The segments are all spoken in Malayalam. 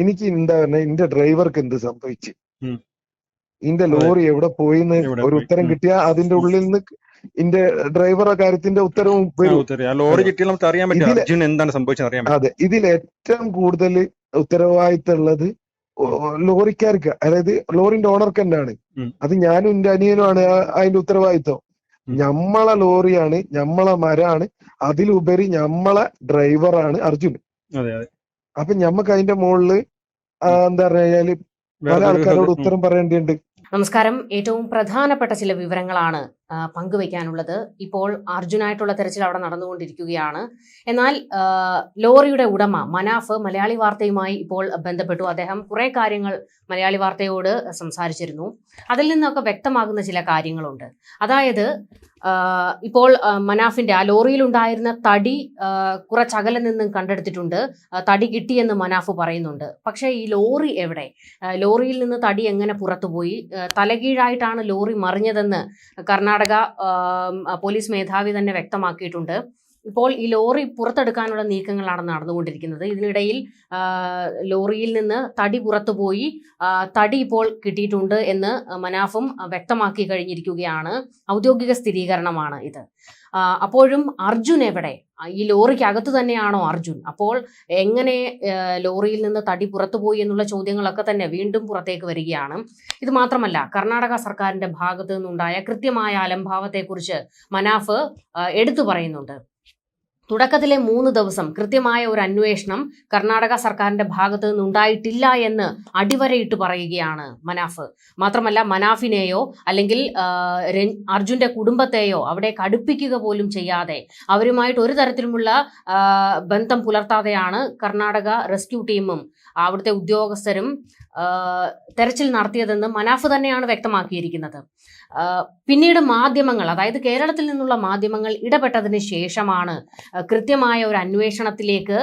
എനിക്ക് എന്താ പറഞ്ഞ എന്റെ ഡ്രൈവർക്ക് എന്ത് സംഭവിച്ചു. ഇന്റെ ലോറി എവിടെ പോയിന്ന് ഒരു ഉത്തരം കിട്ടിയാ അതിന്റെ ഉള്ളിൽ നിന്ന് ഇന്റെ ഡ്രൈവറെ കാര്യത്തിന്റെ ഉത്തരവും ലോറി കിട്ടിയാൽ നമുക്ക് അറിയാൻ പറ്റും. അർജുൻ എന്താണ് സംഭവിച്ചത് അറിയാൻ അതെ. ഇതിൽ ഏറ്റവും കൂടുതൽ ഉത്തരവാദിത്തമുള്ളത് ലോറിക്കാർക്ക്. അതായത് ലോറിന്റെ ഓണർക്ക് തന്നെയാണ്. അത് ഞാനും എന്റെ അനിയനുമാണ് അതിന്റെ ഉത്തരവാദിത്തം ഉം. ഞമ്മളെ ലോറിയാണ് ഞമ്മളെ മരാണ് അതിലുപരി ഞമ്മളെ ഡ്രൈവറാണ് അർജുൻ. അപ്പൊ ഞമ്മക്ക് അതിന്റെ മുകളിൽ എന്താ കഴിഞ്ഞാൽ പല ആൾക്കാരോട് ഉത്തരം പറയേണ്ടിയുണ്ട് നമസ്കാരം. ഏറ്റവും പ്രധാനപ്പെട്ട ചില വിവരങ്ങളാണ് പങ്കുവയ്ക്കാനുള്ളത് ഇപ്പോൾ അർജുനായിട്ടുള്ള തെരച്ചിൽ അവിടെ നടന്നുകൊണ്ടിരിക്കുകയാണ്. എന്നാൽ ലോറിയുടെ ഉടമ മനാഫ് മലയാളി വാർത്തയുമായി ഇപ്പോൾ ബന്ധപ്പെട്ടു. അദ്ദേഹം കുറെ കാര്യങ്ങൾ മലയാളി വാർത്തയോട് സംസാരിച്ചിരുന്നു. അതിൽ നിന്നൊക്കെ വ്യക്തമാകുന്ന ചില കാര്യങ്ങളുണ്ട്. അതായത് ഇപ്പോൾ മനാഫിന്റെ ആ ലോറിയിൽ ഉണ്ടായിരുന്ന തടി കുറച്ചകലെ നിന്നും കണ്ടെടുത്തിട്ടുണ്ട്. തടി കിട്ടിയെന്ന് മനാഫ് പറയുന്നുണ്ട്. പക്ഷേ ഈ ലോറി എവിടെ? ലോറിയിൽ നിന്ന് തടി എങ്ങനെ പുറത്തുപോയി? തലകീഴായിട്ടാണ് ലോറി മറിഞ്ഞതെന്ന് കർണാടക ആ, പോലീസ് മേധാവി തന്നെ വ്യക്തമാക്കിയിട്ടുണ്ട്. ഇപ്പോൾ ഈ ലോറി പുറത്തെടുക്കാനുള്ള നീക്കങ്ങളാണ് നടന്നുകൊണ്ടിരിക്കുന്നത്. ഇതിനിടയിൽ ലോറിയിൽ നിന്ന് തടി പുറത്തുപോയി തടി ഇപ്പോൾ കിട്ടിയിട്ടുണ്ട് എന്ന് മനാഫും വ്യക്തമാക്കി കഴിഞ്ഞിരിക്കുകയാണ്. ഔദ്യോഗിക സ്ഥിരീകരണമാണ് ഇത്. അപ്പോഴും അർജുൻ എവിടെ? ഈ ലോറിക്ക് അകത്ത് തന്നെയാണോ അർജുൻ? അപ്പോൾ എങ്ങനെ ലോറിയിൽ നിന്ന് തടി പുറത്തുപോയി എന്നുള്ള ചോദ്യങ്ങളൊക്കെ തന്നെ വീണ്ടും പുറത്തേക്ക് വരികയാണ്. ഇത് മാത്രമല്ല കർണാടക സർക്കാരിന്റെ ഭാഗത്തു നിന്നുണ്ടായ കൃത്യമായ അലംഭാവത്തെക്കുറിച്ച് മനാഫ് എടുത്തു പറയുന്നുണ്ട്. തുടക്കത്തിലെ മൂന്ന് ദിവസം കൃത്യമായ ഒരു അന്വേഷണം കർണാടക സർക്കാരിന്റെ ഭാഗത്തു നിന്നുണ്ടായിട്ടില്ല എന്ന് അടിവരയിട്ട് പറയുകയാണ് മനാഫ്. മാത്രമല്ല മനാഫിനെയോ അല്ലെങ്കിൽ അർജുന്റെ കുടുംബത്തെയോ അവിടെ കടുപ്പിക്കുക പോലും ചെയ്യാതെ അവരുമായിട്ട് ഒരു തരത്തിലുമുള്ള ബന്ധം പുലർത്താതെയാണ് കർണാടക റെസ്ക്യൂ ടീമും അവിടുത്തെ ഉദ്യോഗസ്ഥരും തെരച്ചിൽ നടത്തിയതെന്ന് മനാഫ് തന്നെയാണ് വ്യക്തമാക്കിയിരിക്കുന്നത്. പിന്നീട് മാധ്യമങ്ങൾ അതായത് കേരളത്തിൽ നിന്നുള്ള മാധ്യമങ്ങൾ ഇടപെട്ടതിന് ശേഷമാണ് കൃത്യമായ ഒരു അന്വേഷണത്തിലേക്ക്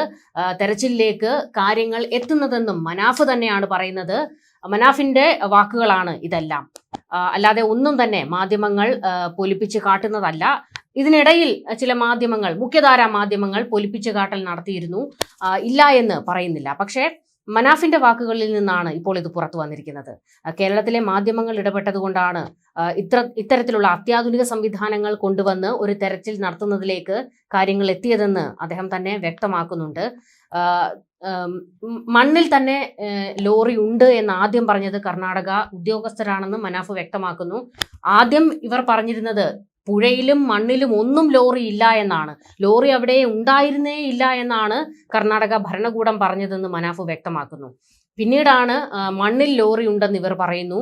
തെരച്ചിലേക്ക് കാര്യങ്ങൾ എത്തുന്നതെന്നും മനാഫ് തന്നെയാണ് പറയുന്നത്. മനാഫിന്റെ വാക്കുകളാണ് ഇതെല്ലാം. അല്ലാതെ ഒന്നും തന്നെ മാധ്യമങ്ങൾ പൊലിപ്പിച്ച് കാട്ടുന്നതല്ല. ഇതിനിടയിൽ ചില മാധ്യമങ്ങൾ മുഖ്യധാരാ മാധ്യമങ്ങൾ പൊലിപ്പിച്ച് കാട്ടൽ നടത്തിയിരുന്നു. ഇല്ല എന്ന് പറയുന്നില്ല. പക്ഷേ മനാഫിന്റെ വാക്കുകളിൽ നിന്നാണ് ഇപ്പോൾ ഇത് പുറത്തു വന്നിരിക്കുന്നത്. കേരളത്തിലെ മാധ്യമങ്ങൾ ഇടപെട്ടതുകൊണ്ടാണ് കൊണ്ടാണ് ഇത്ര ഇത്തരത്തിലുള്ള അത്യാധുനിക സംവിധാനങ്ങൾ കൊണ്ടുവന്ന് ഒരു തെരച്ചിൽ നടത്തുന്നതിലേക്ക് കാര്യങ്ങൾ എത്തിയതെന്ന് അദ്ദേഹം തന്നെ വ്യക്തമാക്കുന്നുണ്ട്. മണ്ണിൽ തന്നെ ലോറി ഉണ്ട് എന്ന് ആദ്യം പറഞ്ഞത് കർണാടക ഉദ്യോഗസ്ഥരാണെന്ന് മനാഫ് വ്യക്തമാക്കുന്നു. ആദ്യം ഇവർ പറഞ്ഞിരുന്നത് പുഴയിലും മണ്ണിലും ഒന്നും ലോറി ഇല്ല എന്നാണ്. ലോറി അവിടെ ഉണ്ടായിരുന്നേ ഇല്ല എന്നാണ് കർണാടക ഭരണകൂടം പറഞ്ഞതെന്ന് മനാഫ് വ്യക്തമാക്കുന്നു. പിന്നീടാണ് മണ്ണിൽ ലോറി ഉണ്ടെന്ന് ഇവർ പറയുന്നു.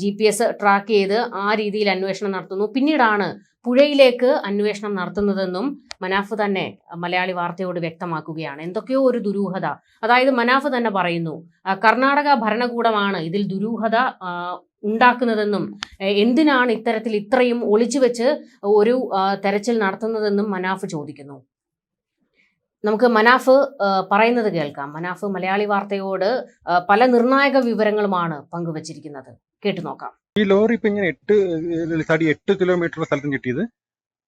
ജി പി എസ് ട്രാക്ക് ചെയ്ത് ആ രീതിയിൽ അന്വേഷണം നടത്തുന്നു. പിന്നീടാണ് പുഴയിലേക്ക് അന്വേഷണം നടത്തുന്നതെന്നും മനാഫ് തന്നെ മലയാളി വാർത്തയോട് വ്യക്തമാക്കുകയാണ്. എന്തൊക്കെയോ ഒരു ദുരൂഹത. അതായത് മനാഫ് തന്നെ പറയുന്നു കർണാടക ഭരണകൂടമാണ് ഇതിൽ ദുരൂഹത ഉണ്ടാക്കുന്നതെന്നും എന്തിനാണ് ഇത്തരത്തിൽ ഇത്രയും ഒളിച്ചു വെച്ച് ഒരു തെരച്ചിൽ നടത്തുന്നതെന്നും മനാഫ് ചോദിക്കുന്നു. നമുക്ക് മനാഫ് പറയുന്നത് കേൾക്കാം. മനാഫ് മലയാളി വാർത്തയോട് പല നിർണായക വിവരങ്ങളുമാണ് പങ്കുവച്ചിരിക്കുന്നത്. കേട്ടു നോക്കാം. ഈ ലോറി ഇപ്പൊ ഇങ്ങനെ എട്ട് തടി എട്ട് കിലോമീറ്റർ സ്ഥലത്തും കിട്ടിയത്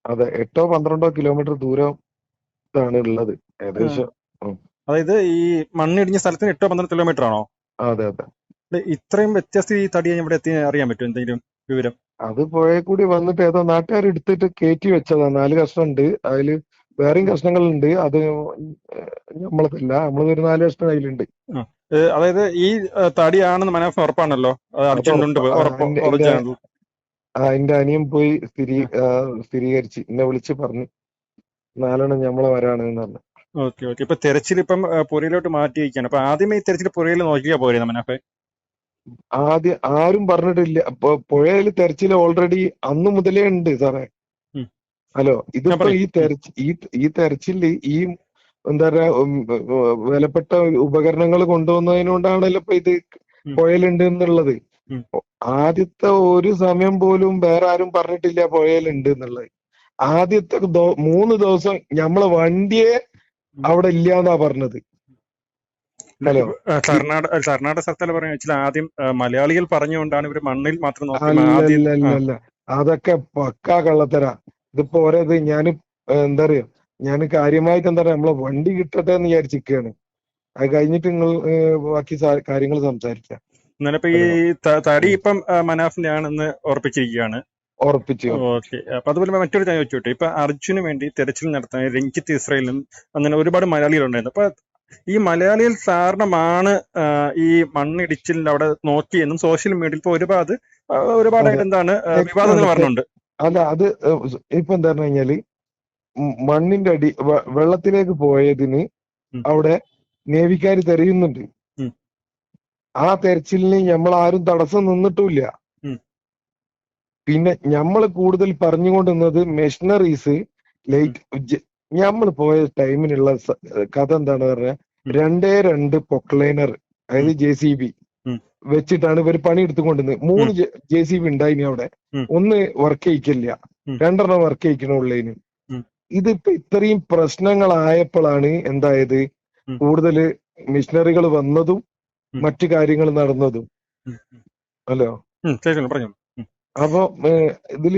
അതെ എട്ടോ പന്ത്രണ്ടോ കിലോമീറ്റർ ദൂരം ആണ് ഉള്ളത്. ഏകദേശം അതായത് ഈ മണ്ണിടിഞ്ഞ സ്ഥലത്തിന് എട്ടോ പന്ത്രണ്ട് കിലോമീറ്റർ ആണോ അതെ അതെ. ഇത്രയും വ്യത്യസ്ത ഈ തടി ഇവിടെ എത്തി അറിയാൻ പറ്റും എന്തെങ്കിലും വിവരം? അത് പുഴയിൽ കൂടി വന്നിട്ട് ഏതോ നാട്ടുകാർ എടുത്തിട്ട് കയറ്റി വെച്ചതാ. നാല് കഷ്ണം ഉണ്ട് അതിൽ വേറെയും കഷ്ണങ്ങളുണ്ട്. അത് നമ്മളതല്ല നമ്മളത് ഒരു നാല് കഷ്ണം അതിലുണ്ട് അതായത് ഈ തടിയാണെന്ന് മനാഫ് ഉറപ്പാണല്ലോ? എന്റെ- അനിയൻ പോയി സ്ഥിരീ സ്ഥിരീകരിച്ച്. എന്നെ വിളിച്ച് പറഞ്ഞു നാലെണ്ണം ഞമ്മളെ വരാണ് എന്ന് പറഞ്ഞു. Okay okay. ഇപ്പൊ തെരച്ചിൽ ഇപ്പം പുരയിലോട്ട് മാറ്റി വയ്ക്കുകയാണ് അപ്പൊ ആദ്യമേ ഈ തെരച്ചിൽ പുരയിൽ നോക്കിയാ പോരെ മനാഫെ ആദ്യം ആരും പറഞ്ഞിട്ടില്ല. അപ്പൊ പുഴയിൽ തെരച്ചിൽ ഓൾറെഡി അന്ന് മുതലേ ഉണ്ട് സാറേ. ഹലോ ഇതിപ്പോ ഈ തെരച്ചിൽ ഈ ഈ തെരച്ചിൽ ഈ എന്താ പറയാ വിലപ്പെട്ട ഉപകരണങ്ങൾ കൊണ്ടുവന്നതിനോണ്ടാണല്ലോ ഇപ്പൊ ഇത്. പുഴയിലുണ്ട് എന്നുള്ളത്. ആദ്യത്തെ ഒരു സമയം പോലും വേറെ ആരും പറഞ്ഞിട്ടില്ല പുഴയിലുണ്ട് എന്നുള്ളത്. ആദ്യത്തെ മൂന്ന് ദിവസം ഞമ്മളെ വണ്ടിയെ അവിടെ ഇല്ലാന്നാ പറഞ്ഞത്. ഹലോ. ഏഹ്, കർണാടക സർത്തല പറഞ്ഞു വെച്ചാൽ ആദ്യം മലയാളികൾ പറഞ്ഞുകൊണ്ടാണ് ഇവർ മണ്ണിൽ മാത്രം നോക്കുന്നത്. അതൊക്കെ പക്കാ കള്ളത്തര. ഇതിപ്പോ ഓരോ ഞാൻ എന്താ പറയാ ഞാൻ കാര്യമായിട്ട് എന്താ പറയാ നമ്മളെ വണ്ടി കിട്ടട്ടെ എന്ന് വിചാരിച്ചിരിക്കുകയാണ് അത് കഴിഞ്ഞിട്ട് നിങ്ങൾ ബാക്കി കാര്യങ്ങൾ സംസാരിക്കാം. എന്നാലിപ്പോ ഈ തടി ഇപ്പം മനാഫിന്റെ ആണെന്ന് ഉറപ്പിച്ചിരിക്കുകയാണ്. ഉറപ്പിച്ചു. ഓക്കെ. അപ്പൊ അതുപോലെ മറ്റൊരു കാര്യം ചോദിച്ചോട്ടെ? ഇപ്പൊ അർജുന് വേണ്ടി തെരച്ചിൽ നടത്താൻ രഞ്ജിത്ത് ഇസ്രായേലും അങ്ങനെ ഒരുപാട് മലയാളികൾ ഉണ്ടായിരുന്നു അപ്പൊ ഈ മലയാളികൾ കാരണമാണ് ആ, ഈ മണ്ണിടിച്ചിലിൽ അവിടെ നോക്കിയെന്നും സോഷ്യൽ മീഡിയയിൽ ഇപ്പൊ ഒരുപാട് ഒരുപാട് ഒരുപാടായിട്ട് എന്താണ് വിവാദങ്ങൾ പറഞ്ഞുണ്ട് അല്ല അത് ഇപ്പൊ എന്താ പറഞ്ഞു കഴിഞ്ഞാൽ മണ്ണിന്റെ അടി വെള്ളത്തിലേക്ക് പോയതിന് അവിടെ നേവിക്കാര് തെരയുന്നുണ്ട് ആ തെരച്ചിലിന് നമ്മൾ ആരും തടസ്സം നിന്നിട്ടില്ല പിന്നെ നമ്മൾ കൂടുതൽ പറഞ്ഞുകൊണ്ടിരുന്നത് മെഷീനറീസ് ലൈറ്റ് നമ്മൾ പോയ ടൈമിനുള്ള കഥ എന്താണ് പറഞ്ഞ? രണ്ടേ രണ്ട് പൊക്ലൈനർ അതായത് ജെ സി ബി വെച്ചിട്ടാണ് ഇവർ പണി എടുത്തുകൊണ്ടിരുന്നത് മൂന്ന് ജെ സി ബി ഉണ്ടായിനി അവിടെ. ഒന്ന് വർക്ക് ചെയ്യിക്കില്ല. രണ്ടെണ്ണം വർക്ക് ചെയ്യിക്കണുള്ളതിന്. ഇതിപ്പോ ഇത്രയും പ്രശ്നങ്ങളായപ്പോഴാണ് എന്തായത്. കൂടുതൽ മിഷനറികൾ വന്നതും മറ്റു കാര്യങ്ങൾ നടന്നതും. ഹലോ പറഞ്ഞു. അപ്പൊ ഇതിൽ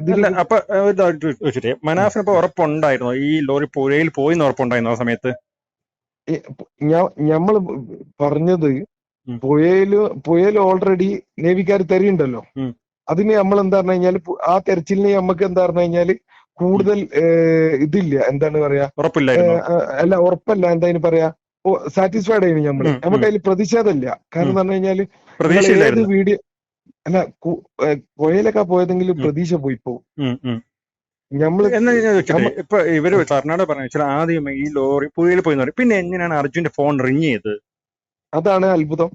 ഇതിൽ അപ്പൊ ചോദിച്ചിട്ടേ മനാഫിന് ഇപ്പൊ ഉറപ്പുണ്ടായിരുന്നോ? ഈ ലോറി പുഴയിൽ പോയി ഉറപ്പുണ്ടായിരുന്നോ ആ സമയത്ത്? ഞമ്മൾ പറഞ്ഞത്. പുഴയിൽ പുഴയിൽ ഓൾറെഡി നേവിക്കാർ തെരയുണ്ടല്ലോ. അതിന് നമ്മൾ എന്താ പറഞ്ഞു കഴിഞ്ഞാൽ ആ തെരച്ചിലിന് നമുക്ക് എന്താ പറഞ്ഞു കഴിഞ്ഞാൽ കൂടുതൽ ഇതില്ല. എന്താണ് പറയാ? ഉറപ്പില്ല അല്ല ഉറപ്പല്ല. എന്താ പറയാ? സാറ്റിസ്ഫൈഡ് ആയിരുന്നു നമ്മൾ നമുക്ക്. അതിൽ പ്രതിഷേധമില്ല. കാരണം പറഞ്ഞു കഴിഞ്ഞാൽ ഏത് വീഡിയോ അല്ല കു- ഏഹ്, പുഴയിലൊക്കെ പോയതെങ്കിൽ പ്രതീക്ഷ പോയി പോകും ഞമ്മൾ ഉം. എന്നാ ഞാൻ ചോദിച്ചത് ഇപ്പൊ ഇവർ കർണാടക പറഞ്ഞ വെച്ചാൽ ആദ്യം ഈ ലോറി പുഴയിൽ പോയി പറയും. പിന്നെ എങ്ങനെയാണ് അർജുന്റെ ഫോൺ റിങ് ചെയ്തത് അതാണ് അത്ഭുതം.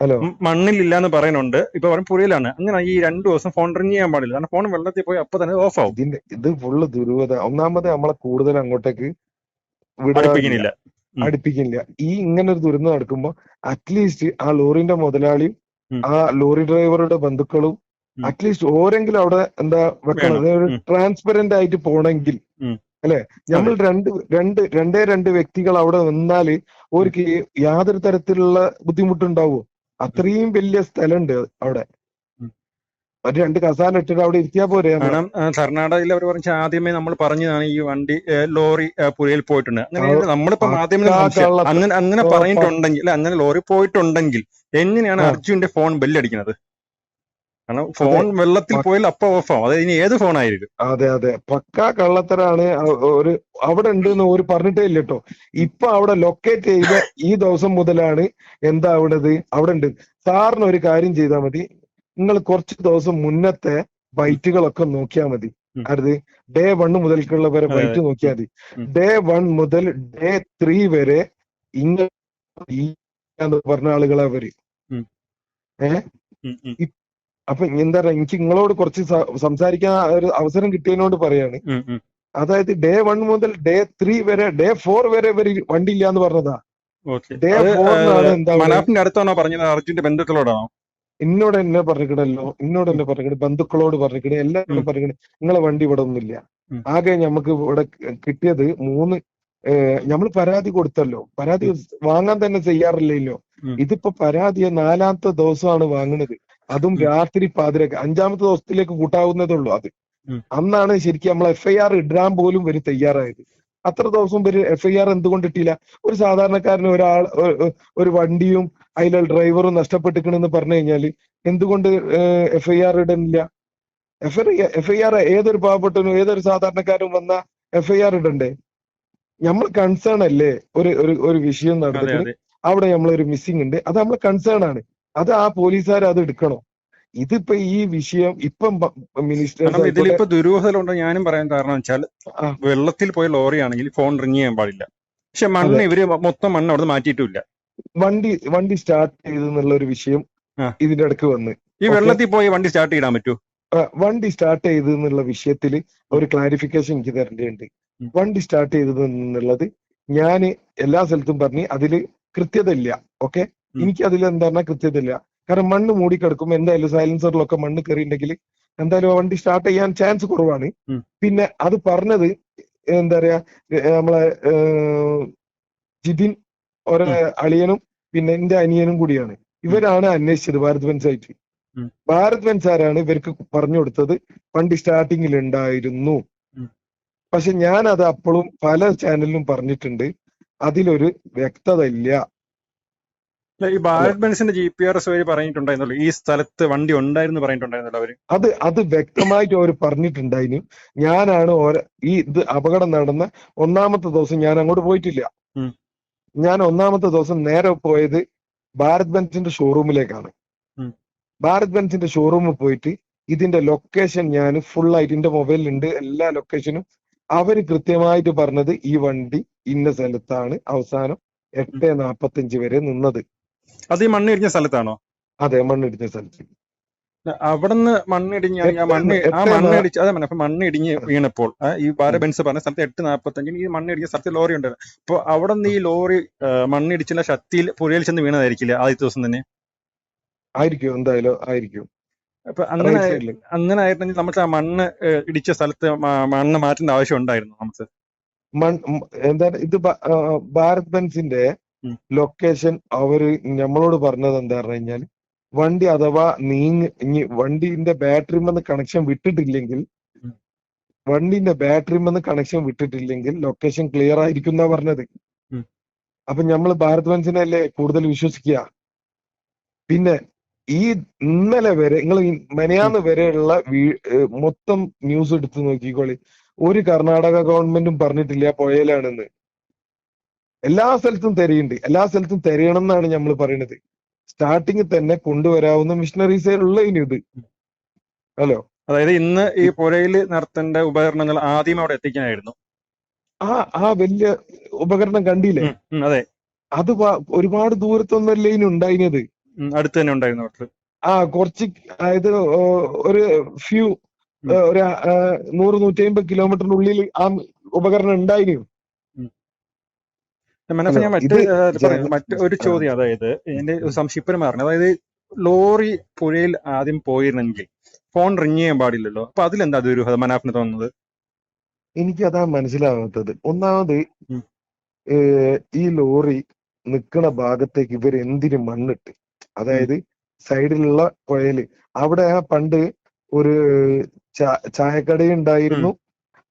ഹലോ. മണ്ണിലില്ലാന്ന് മണ്ണിലില്ല എന്ന് പറയുന്നുണ്ട്. ഇപ്പൊ പറയും പുഴയിലാണ്. അങ്ങനെ ഈ രണ്ടു ദിവസം ഫോൺ റിങ് ചെയ്യാൻ പാടില്ല. കാരണം ഫോൺ വെള്ളത്തിൽ പോയി അപ്പൊ തന്നെ ഓഫ് ആവും. ഇതിന്റെ ഇത് ഫുള്ള് ദുരൂഹത. ഒന്നാമത് നമ്മളെ കൂടുതൽ അങ്ങോട്ടേക്ക് അടുപ്പിക്കുന്നില്ല. അടുപ്പിക്കുന്നില്ല. ഈ ഇങ്ങനെ ഒരു ദുരന്തം നടക്കുമ്പോ അറ്റ്ലീസ്റ്റ് ആ ലോറിന്റെ മുതലാളിയും. ആ ലോറി ഡ്രൈവറുടെ ബന്ധുക്കളും. അറ്റ്ലീസ്റ്റ് ഓരെങ്കിലും അവിടെ എന്താ വെക്കണം ട്രാൻസ്പെറന്റ് ആയിട്ട് പോണെങ്കിൽ. അല്ലെ? നമ്മൾ രണ്ട് രണ്ട് രണ്ടേ രണ്ട് വ്യക്തികൾ അവിടെ നിന്നാൽ ഓർക്ക് യാതൊരു തരത്തിലുള്ള ബുദ്ധിമുട്ടുണ്ടാവോ? അത്രയും വലിയ സ്ഥലമുണ്ട് അവിടെ. ഒരു രണ്ട് കസാല ഇട്ടിട്ട് അവിടെ ഇരുത്തിയാ പോരെ? കാരണം കർണാടകയിൽ അവർ പറഞ്ഞ ആദ്യമേ നമ്മൾ പറഞ്ഞതാണ് ഈ വണ്ടി ലോറി പുഴയിൽ പോയിട്ടുണ്ട്. അങ്ങനെ നമ്മളിപ്പോ ആദ്യമേ അങ്ങനെ അങ്ങനെ പറഞ്ഞിട്ടുണ്ടെങ്കിൽ അങ്ങനെ ലോറി പോയിട്ടുണ്ടെങ്കിൽ എങ്ങനെയാണ്. അർജുന്റെ ഫോൺ ബെല്ലടിക്കുന്നത്? കാരണം ഫോൺ വെള്ളത്തിൽ പോയാൽ അപ്പൊ ഓഫ് ആവും അത് ഇനി ഏത് ഫോൺ ആയിരിക്കും അതെ അതെ. പക്കാ കള്ളത്തരാണ് ഒരു അവിടെ ഉണ്ട് എന്ന് ഒരു പറഞ്ഞിട്ടേ ഇല്ല കേട്ടോ ഇപ്പൊ അവിടെ ലൊക്കേറ്റ് ചെയ്ത ഈ ദിവസം മുതലാണ് എന്താ അവിടെ അവിടെ ഉണ്ട്. സാറിന് ഒരു കാര്യം ചെയ്താൽ മതി. നിങ്ങൾ കുറച്ച് ദിവസം മുന്നത്തെ ബൈറ്റുകളൊക്കെ നോക്കിയാൽ മതി. അതായത് ഡേ വൺ മുതൽക്കുള്ള വരെ ബൈറ്റ് നോക്കിയാൽ മതി. ഡേ വൺ മുതൽ ഡേ ത്രീ വരെ ഇങ്ങനെ പറഞ്ഞ ആളുകളാ അവർ. ഏഹ് അപ്പൊ എന്താ പറയാ എനിക്ക് നിങ്ങളോട് കുറച്ച് സംസാരിക്കാൻ ഒരു അവസരം കിട്ടിയതിനോട് പറയാണ്. അതായത് ഡേ വൺ മുതൽ ഡേ ത്രീ വരെ ഡേ ഫോർ വരെ ഇവർ വണ്ടി ഇല്ല എന്ന് പറഞ്ഞതാ ഡേ ഫോർ ഫോറിനാണ് എന്താ മനാഫിന്റെ അടുത്താണോ പറഞ്ഞത്? അർജുന്റെ ബന്ധുക്കളോടാണോ? എന്നോട് എന്നെ പറഞ്ഞിക്കണല്ലോ എന്നോട് എന്നെ പറഞ്ഞിക്കണ ബന്ധുക്കളോട് പറഞ്ഞിക്കണ എല്ലാവരോടും ഉം. നിങ്ങളെ വണ്ടി ഇവിടെ ഒന്നുമില്ല. ആകെ നമുക്ക് ഇവിടെ കിട്ടിയത് മൂന്ന് നമ്മൾ പരാതി കൊടുത്തല്ലോ. പരാതി വാങ്ങാൻ തന്നെ ചെയ്യാറില്ലല്ലോ ഇതിപ്പോ പരാതി നാലാമത്തെ ദിവസമാണ് വാങ്ങുന്നത് അതും. രാത്രി പാതിരക്ക് അഞ്ചാമത്തെ ദിവസത്തിലേക്ക് കൂട്ടാവുന്നതേ ഉള്ളൂ അത്. അന്നാണ് ശരിക്കും നമ്മൾ എഫ് ഐ ആർ ഇടാൻ പോലും ഇവർ തയ്യാറായത്. അത്ര ദിവസം ഇവർ എഫ് ഐ ആർ എന്തുകൊണ്ട് ഇട്ടില്ല? ഒരു സാധാരണക്കാരന് ഒരാൾ ഒരു വണ്ടിയും അതിലെ ഡ്രൈവറും നഷ്ടപ്പെട്ടിക്കണെന്ന് പറഞ്ഞു കഴിഞ്ഞാൽ എന്തുകൊണ്ട് എഫ് ഐ ആർ ഇടുന്നില്ല എഫ് എഫ് ഐ ആർ ഏതൊരു പാവപ്പെട്ടനും ഏതൊരു സാധാരണക്കാരും വന്ന എഫ് ഐ ആർ ഇടണ്ടേ? നമ്മൾ കൺസേൺ അല്ലേ? ഒരു ഒരു ഒരു വിഷയം നടന്നിട്ട് അവിടെ നമ്മളൊരു മിസ്സിംഗ് ഉണ്ട്. അത് നമ്മളെ കൺസേൺ ആണ്. അത് ആ പോലീസുകാർ അത് എടുക്കണം? ഇതിപ്പോ ഈ വിഷയം ഇപ്പം മിനിസ്റ്റർ ഇതിലിപ്പോ ദുരൂഹതകളുണ്ട്. ഞാനും പറയാൻ കാരണം വെച്ചാൽ വെള്ളത്തിൽ പോയ ലോറി ആണെങ്കിൽ ഫോൺ റിങ് ചെയ്യാൻ പാടില്ല. പക്ഷെ മണ്ണ് ഇവർ മൊത്തം മണ്ണ് അവിടെ മാറ്റിയിട്ടില്ല വണ്ടി വണ്ടി സ്റ്റാർട്ട് ചെയ്തെന്നുള്ള ഒരു വിഷയം ഇതിന്റെ ഇടയ്ക്ക് വന്ന്. ഈ വെള്ളത്തിൽ പോയി വണ്ടി സ്റ്റാർട്ട് ചെയ്യാൻ പറ്റൂ? വണ്ടി സ്റ്റാർട്ട് ചെയ്തു എന്നുള്ള വിഷയത്തിൽ ഒരു ക്ലാരിഫിക്കേഷൻ എനിക്ക് തരേണ്ടതുണ്ട്. വണ്ടി സ്റ്റാർട്ട് ചെയ്തത് എന്നുള്ളത് ഞാൻ എല്ലാ സ്ഥലത്തും പറഞ്ഞ് അതിൽ കൃത്യത ഇല്ല ഓക്കെ എനിക്ക് അതിൽ എന്താ പറഞ്ഞാൽ കൃത്യത ഇല്ല കാരണം മണ്ണ് മൂടിക്കിടക്കും. എന്തായാലും സൈലൻസറിലൊക്കെ മണ്ണ് കയറിയിട്ടുണ്ടെങ്കിൽ എന്തായാലും വണ്ടി സ്റ്റാർട്ട് ചെയ്യാൻ ചാൻസ് കുറവാണ്. പിന്നെ അത് പറഞ്ഞത് എന്താ പറയാ നമ്മളെ ജിതിൻ ഒരു അളിയനും പിന്നെ എന്റെ അനിയനും കൂടിയാണ്. ഇവരാണ് അന്വേഷിച്ചത് ഭാരത് ബെൻസായിട്ട്. ഭാരത് ബെൻസാരാണ് ഇവർക്ക് പറഞ്ഞു കൊടുത്തത്? വണ്ടി സ്റ്റാർട്ടിങ്ങിൽ ഉണ്ടായിരുന്നു. പക്ഷെ ഞാൻ അത് അപ്പോഴും പല ചാനലിലും പറഞ്ഞിട്ടുണ്ട്. അതിലൊരു വ്യക്തത ഇല്ല ഈ ഭാരത് ബെൻസിന്റെ ജി പി ആർ എസ് വഴി പറഞ്ഞിട്ടുണ്ടായിരുന്നല്ലോ. ഈ സ്ഥലത്ത് വണ്ടി ഉണ്ടായിരുന്നു പറഞ്ഞിട്ടുണ്ടായിരുന്നല്ലോ അവർ. അത് അത് വ്യക്തമായിട്ട് അവർ പറഞ്ഞിട്ടുണ്ടായിരുന്നു. ഞാനാണ് ഈ ഇത് അപകടം നടന്ന ഒന്നാമത്തെ ദിവസം ഞാൻ അങ്ങോട്ട് പോയിട്ടില്ല. ഞാൻ ഒന്നാമത്തെ ദിവസം നേരെ പോയത് ഭാരത് ബെൻസിന്റെ ഷോറൂമിലേക്കാണ്. ഭാരത് ബെൻസിന്റെ ഷോറൂമിൽ പോയിട്ട് ഇതിന്റെ ലൊക്കേഷൻ ഞാൻ ഫുൾ ആയിട്ട് എന്റെ മൊബൈലിലുണ്ട് എല്ലാ ലൊക്കേഷനും അവർ കൃത്യമായിട്ട് പറഞ്ഞത് ഈ വണ്ടി ഇന്ന സ്ഥലത്താണ് അവസാനം എട്ട് നാപ്പത്തഞ്ച് വരെ നിന്നത്. അത് ഈ മണ്ണിടിഞ്ഞ സ്ഥലത്താണോ? അതെ മണ്ണിടിഞ്ഞ സ്ഥലത്ത്. അവിടുന്ന് മണ്ണിടിഞ്ഞ് ആ മണ്ണ് ആ മണ്ണിടിച്ച് അതെ അപ്പൊ മണ്ണിടിഞ്ഞ് വീണപ്പോൾ ഈ പാര ബെൻസ് പറഞ്ഞ സ്ഥലത്ത് എട്ട് നാപ്പത്തഞ്ചിന് ഈ മണ്ണിടിഞ്ഞ സ്ഥലത്ത് ലോറി ഉണ്ടായിരുന്നു അപ്പൊ അവിടെ നിന്ന് ഈ ലോറി മണ്ണ് മണ്ണിടിച്ചില്ല ശക്തിയിൽ പുഴയിൽ ചെന്ന് വീണതായിരിക്കില്ല ആദ്യത്തെ ദിവസം തന്നെ? ആയിരിക്കും എന്തായാലും ആയിരിക്കും. അപ്പൊ അങ്ങനെ അങ്ങനെ ആയിരുന്നെങ്കിൽ നമുക്ക് ആ മണ്ണ് ഇടിച്ച സ്ഥലത്ത് മണ്ണ് മാറ്റേണ്ട ആവശ്യം ഉണ്ടായിരുന്നു നമുക്ക്? മൺ എന്താണ് ഇത് ഭാരത് ബെൻസിന്റെ. ലൊക്കേഷൻ അവർ നമ്മളോട് പറഞ്ഞത് എന്താ പറഞ്ഞു കഴിഞ്ഞാൽ വണ്ടി അഥവാ ഇനി വണ്ടിന്റെ ബാറ്ററിമെന്ന് കണക്ഷൻ വിട്ടിട്ടില്ലെങ്കിൽ വണ്ടിന്റെ വണ്ടിന്റെ ബാറ്ററിമെന്ന് കണക്ഷൻ വിട്ടിട്ടില്ലെങ്കിൽ ലൊക്കേഷൻ ക്ലിയർ ആയിരിക്കും എന്നാ പറഞ്ഞത്. അപ്പൊ നമ്മൾ ഭാരത് ബെൻസിനെ അല്ലേ കൂടുതൽ വിശ്വസിക്കുക പിന്നെ ഈ ഇന്നലെ വരെ നിങ്ങൾ മെനയാന്ന് വരെയുള്ള മൊത്തം ന്യൂസ് എടുത്ത് നോക്കിക്കോളി. ഒരു കർണാടക ഗവൺമെന്റും പറഞ്ഞിട്ടില്ല പുഴയിലാണെന്ന്. എല്ലാ സ്ഥലത്തും തിരയുണ്ട്. എല്ലാ സ്ഥലത്തും തിരയണം എന്നാണ് നമ്മൾ പറയുന്നത് സ്റ്റാർട്ടിങ് തന്നെ കൊണ്ടുവരാവുന്ന മിഷനറീസേ ഉള്ള ഇനി ഇത്. ഹലോ അതായത് ഇന്ന് ഈ പുഴയിൽ നടത്തേണ്ട ഉപകരണങ്ങൾ ആദ്യം അവിടെ എത്തിക്കാനായിരുന്നു. ആ ആ വലിയ ഉപകരണം കണ്ടില്ലേ? അതെ. അത് ഒരുപാട് ദൂരത്തൊന്നല്ലേ ഇനി ഉണ്ടായിരുന്നത് അടുത്ത് തന്നെ ഉണ്ടായിരുന്നു ആ കുറച്ച് അതായത് ഒരു ഫ്യൂ ഒരു നൂറ് നൂറ്റി അമ്പത് കിലോമീറ്ററിനുള്ളിൽ ആ ഉപകരണം ഉണ്ടായിരുന്നു മനസ്സിൽ ഞാൻ മറ്റു മറ്റ് ഒരു ചോദ്യം അതായത് എന്റെ സംശയിപ്പരം പറഞ്ഞു അതായത് ലോറി പുഴയിൽ ആദ്യം പോയിരുന്നെങ്കിൽ ഫോൺ റിങ് ചെയ്യാൻ പാടില്ലല്ലോ. അപ്പൊ അതിലെന്താ ദുരൂഹത മനാഫിന് തോന്നുന്നത് എനിക്ക് അതാ മനസ്സിലാവാത്തത്. ഒന്നാമത് ഈ ലോറി നിക്കണ ഭാഗത്തേക്ക് ഇവർ എന്തിന് മണ്ണിട്ട്? അതായത് സൈഡിലുള്ള പുഴയിൽ. അവിടെ ആ പണ്ട് ഒരു ചായക്കടയുണ്ടായിരുന്നു.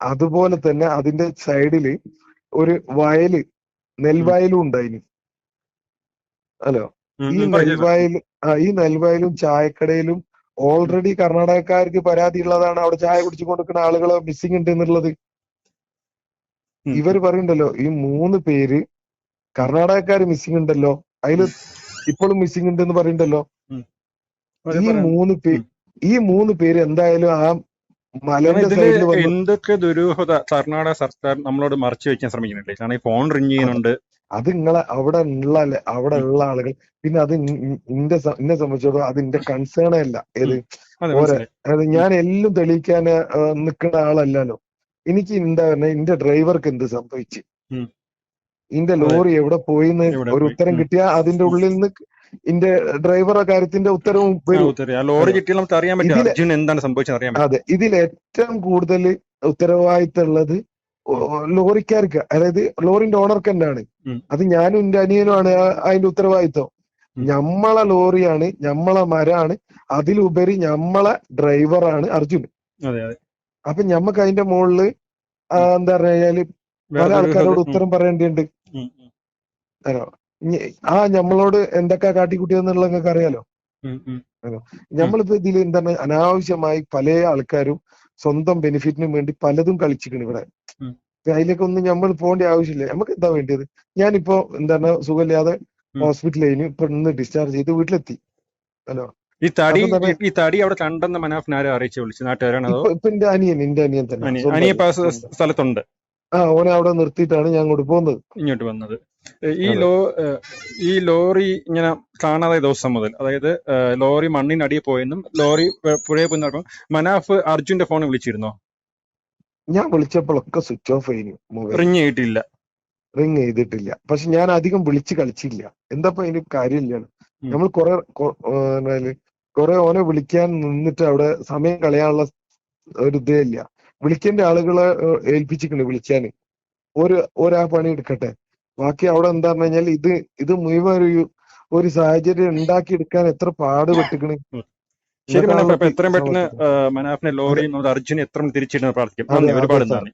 അതുപോലെ തന്നെ അതിന്റെ സൈഡിൽ ഒരു വയൽ നെൽവയലും ഉണ്ടായിരുന്നു ഹലോ. ഈ നെൽവയൽ ഈ നെൽവയലും ചായക്കടയിലും ഓൾറെഡി കർണാടകക്കാർക്ക് പരാതി ഉള്ളതാണ് അവിടെ ചായ കുടിച്ചു കൊടുക്കുന്ന ആളുകളെ മിസ്സിംഗ് ഉണ്ട് എന്നുള്ളത്. ഇവർ ഇവർ പറയണ്ടല്ലോ ഈ മൂന്ന് പേര് കർണാടകക്കാര് മിസ്സിംഗ് ഉണ്ടല്ലോ അതിൽ ഇപ്പോഴും മിസ്സിംഗ് ഉണ്ട് എന്ന് പറയണ്ടല്ലോ ഈ മൂന്ന് പേര് ഈ മൂന്ന് പേര് എന്തായാലും ആ എന്തൊക്കെ ദുരൂഹത കർണാടക സർക്കാർ നമ്മളോട് മറച്ചു വെക്കാൻ ശ്രമിക്കുന്നുണ്ട്. കാരണം ഈ ഫോൺ റിങ് ചെയ്യുന്നുണ്ട്. അത് നിങ്ങളെ അവിടെ ഉള്ള അവിടെ ഉള്ള ആളുകൾ പിന്നെ അത് ഇന്റെ എന്നെ സംബന്ധിച്ചിടത്തോളം അത് എന്റെ കൺസേണേ അല്ല. ഏത്? അതായത് ഞാൻ എല്ലാം തെളിയിക്കാൻ നിൽക്കുന്ന ആളല്ലല്ലോ. എനിക്ക് എന്താ പറഞ്ഞ എന്റെ ഡ്രൈവർക്ക് എന്ത് സംഭവിച്ചു. ഇന്റെ. ലോറി എവിടെ പോയിന്ന് ഒരു ഉത്തരം. കിട്ടിയാ അതിന്റെ ഉള്ളിൽ നിന്ന് ഇന്റെ ഡ്രൈവറെ കാര്യത്തിന്റെ ഉത്തരവും ലോറി കിട്ടിയാൽ നമുക്ക് അറിയാൻ പറ്റും ഇതിൽ അർജുൻ എന്താണ് സംഭവിച്ചത് അറിയാൻ അതെ. ഇതിൽ ഏറ്റവും കൂടുതൽ ഉത്തരവാദിത്തമുള്ളത് ലോറിക്കാർക്ക്. അതായത് ലോറിന്റെ ഓണർക്ക് തന്നെയാണ്. അത് ഞാനും എന്റെ അനിയനുമാണ് അതിന്റെ ഉത്തരവാദിത്തം ഉം. ഞമ്മളെ ലോറിയാണ് ഞമ്മളെ മരാണ് അതിലുപരി ഞമ്മളെ ഡ്രൈവറാണ് അർജുൻ. അപ്പൊ ഞമ്മക്ക് അതിന്റെ മുകളിൽ എന്താ പറഞ്ഞു കഴിഞ്ഞാൽ പല ആൾക്കാരോട് ഉത്തരം പറയേണ്ടിയുണ്ട് ആ നമ്മളോട് എന്തൊക്കെ കാട്ടിക്കുട്ടിയെന്നുള്ളത് നിങ്ങൾക്ക് അറിയാലോ. നമ്മളിപ്പോ ഇതിൽ എന്താണ് അനാവശ്യമായി പല ആൾക്കാരും സ്വന്തം ബെനിഫിറ്റിന് വേണ്ടി പലതും കളിച്ചിക്കണ് ഇവിടെ. അതിലേക്ക് ഒന്നും നമ്മൾ പോകേണ്ട ആവശ്യമില്ല. നമുക്ക് എന്താ വേണ്ടിയത്? ഞാനിപ്പോ എന്താണ് സുഖമില്ലാതെ ഹോസ്പിറ്റലിൽ ഹോസ്പിറ്റലിൽ ഇപ്പൊ ഇന്ന് ഡിസ്ചാർജ് ചെയ്ത് വീട്ടിലെത്തി. ഹലോ. ഈ തടി ഈ തടി അവിടെ കണ്ടെന്ന് മനാഫിനെ ആരും അറിയിച്ചു വിളിച്ചു നാട്ടുകാരാണോ ഇപ്പൊ എന്റെ അനിയൻ എന്റെ അനിയൻ തന്നെ. സ്ഥലത്തുണ്ട്. ആ ഓനെ അവിടെ നിർത്തിയിട്ടാണ് ഞാൻ അങ്ങോട്ട് പോകുന്നത്. ഇങ്ങോട്ട് വന്നത്. ഈ ലോ ഈ ലോറി ഇങ്ങനെ കാണാതായ ദിവസം മുതൽ അതായത് ലോറി മണ്ണിനടിയിൽ പോയെന്നും ലോറി പുഴയെ പുഴയിൽ പോയി നടക്കും മനാഫ് അർജുന്റെ ഫോൺ വിളിച്ചിരുന്നോ? ഞാൻ വിളിച്ചപ്പോഴൊക്കെ സ്വിച്ച് ഓഫ് ആയിരുന്നു റിങ് ചെയ്തിട്ടില്ല. റിങ് ചെയ്തിട്ടില്ല. പക്ഷെ ഞാൻ അധികം വിളിച്ച് കളിച്ചില്ല. എന്താ അതിന് കാര്യമില്ല. നമ്മൾ കുറെ കുറെ ഓനെ വിളിക്കാൻ നിന്നിട്ട് അവിടെ സമയം കളയാനുള്ള ഒരു ഇതേ ഇല്ല. വിളിക്കേണ്ട ആളുകളെ ഏൽപ്പിച്ചിട്ടുണ്ട് വിളിക്കാന് ഒരു ഒരാ പണി എടുക്കട്ടെ. ബാക്കി അവിടെ എന്താ പറഞ്ഞു കഴിഞ്ഞാൽ ഇത് ഇത് മുഴുവൻ ഒരു ഒരു സാഹചര്യം ഉണ്ടാക്കി എടുക്കാൻ എത്ര പാടുപെട്ടിക്കണ്. ശരി മനാഫ് എത്രയും പെട്ടെന്ന് മനാഫിനെ ലോറിയും നമ്മുടെ അർജുനെ എത്രയും തിരിച്ചിടുന്ന പ്രാർത്ഥിക്കും. ഒരുപാട് നന്ദി.